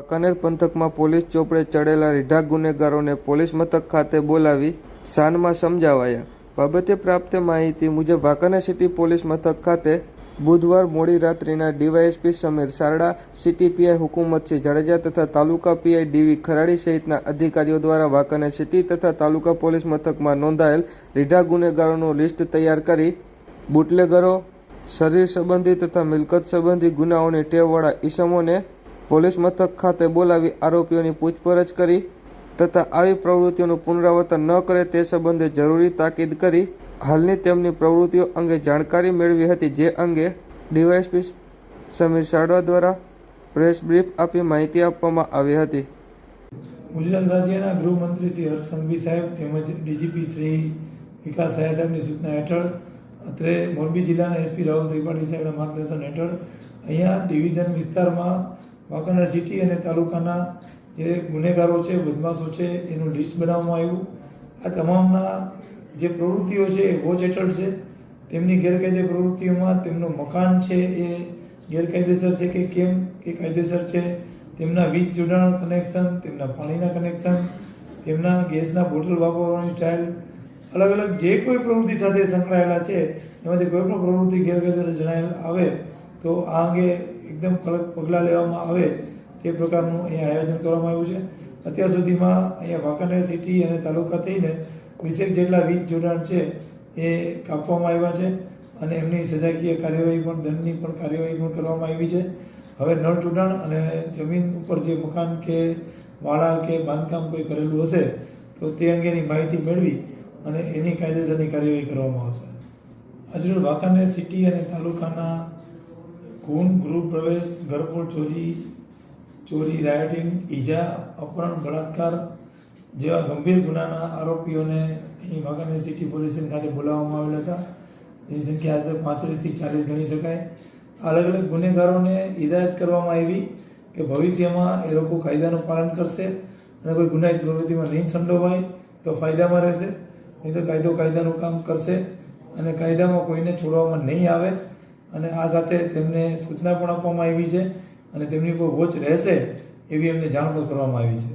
વાંકાનેર પંથકમાં પોલીસ ચોપડે ચડેલા રીઢા ગુનેગારોને પોલીસ મથક ખાતે બોલાવી શાનમાં સમજાવાયા. બાબતે પ્રાપ્ત માહિતી મુજબ વાંકાનેર સિટી પોલીસ મથક ખાતે બુધવાર મોડી રાત્રિના DYSP Samir Sarda city PI Hukumatsinh Jadeja તથા તાલુકા પીઆઈ ડીવી ખરાડી સહિતના અધિકારીઓ દ્વારા વાંકાનેર સિટી તથા તાલુકા પોલીસ મથકમાં નોંધાયેલ રીઢા ગુનેગારોનું લિસ્ટ તૈયાર કરી બુટલેગરો, શરીર સંબંધી તથા મિલકત સંબંધી ગુનાઓની ટેવવાળા ઈસમોને પોલીસ મથક ખાતે બોલાવી આરોપીઓની પૂછપરછ કરી તથા આવી પ્રવૃત્તિઓનું પુનરાવર્તન ન કરે તે સંબંધે જરૂરી તાકીદ કરી હાલની તેમની પ્રવૃત્તિઓ અંગે જાણકારી મેળવી હતી, જે અંગે ડીવાયએસપી સમીર સાડવા દ્વારા પ્રેસ બ્રીફ આપી માહિતી આપવામાં આવી હતી. ગુજરાત રાજ્યના ગૃહમંત્રી શ્રી હર્ષ સંઘવી સાહેબ તેમજ ડીજીપી શ્રી વિકાસ સહાય સાહેબની સૂચના હેઠળ અત્રે મોરબી જિલ્લાના એસપી રાહુલ ત્રિપાઠી સાહેબના માર્ગદર્શન હેઠળ અહીંયા ડિવિઝન વિસ્તારમાં વાંકાનેર સિટી અને તાલુકાના જે ગુનેગારો છે, બદમાશો છે, એનું લિસ્ટ બનાવવામાં આવ્યું. આ તમામના જે પ્રવૃત્તિઓ છે, એ વોચ હેઠળ છે. તેમની ગેરકાયદે પ્રવૃત્તિઓમાં તેમનું મકાન છે, એ ગેરકાયદેસર છે કે કેમ? કે કાયદેસર છે? તેમના વીજ જોડાણ કનેક્શન, તેમના પાણીના કનેક્શન, તેમના ગેસના બોટલ વાપરવાની સ્ટાઇલ અલગ અલગ જે કોઈ પ્રવૃત્તિ સાથે સંકળાયેલા છે, એમાંથી કોઈ પણ પ્રવૃત્તિ ગેરકાયદેસર જણાયેલ આવે, તો આ અંગે એકદમ કડક પગલાં લેવામાં આવે તે પ્રકારનું અહીંયા આયોજન કરવામાં આવ્યું છે. અત્યાર સુધીમાં અહીંયા વાંકાનેર સિટી અને તાલુકા થઈને વીસેક જેટલા વીજ જોડાણ છે એ કાપવામાં આવ્યા છે અને એમની સજાકીય કાર્યવાહી પણ, દંડની પણ કાર્યવાહી પણ કરવામાં આવી છે. હવે નળ જોડાણ અને જમીન ઉપર જે મકાન કે વાળા કે બાંધકામ કોઈ કરેલું હશે તો તે અંગેની માહિતી મેળવી અને એની કાયદેસરની કાર્યવાહી કરવામાં આવશે. આજરોજ વાંકાનેર સિટી અને તાલુકાના ખૂન, ગૃહ પ્રવેશ, ઘરફોડ ચોરી ચોરી રાયોટિંગ ઈજા, અપહરણ, બળાત્કાર જેવા ગંભીર ગુનાના આરોપીઓને અહીં વાંકાનેર સિટી પોલીસ સ્ટેશન ખાતે બોલાવવામાં આવેલા હતા. એની સંખ્યા આજે પાંત્રીસથી ચાલીસ ગણી શકાય. અલગ અલગ ગુનેગારોને હિદાયત કરવામાં આવી કે ભવિષ્યમાં એ લોકો કાયદાનું પાલન કરશે અને કોઈ ગુનાહિત પ્રવૃત્તિમાં નહીં સંડોવાય તો ફાયદામાં રહેશે. નહીં તો કાયદો કાયદાનું કામ કરશે અને કાયદામાં કોઈને છોડવામાં નહીં આવે. અને આ સાથે તેમને સૂચના પણ આપવામાં આવી છે અને તેમની પર વોચ રહેશે એવી એમને જાણ પણ કરવામાં આવી છે.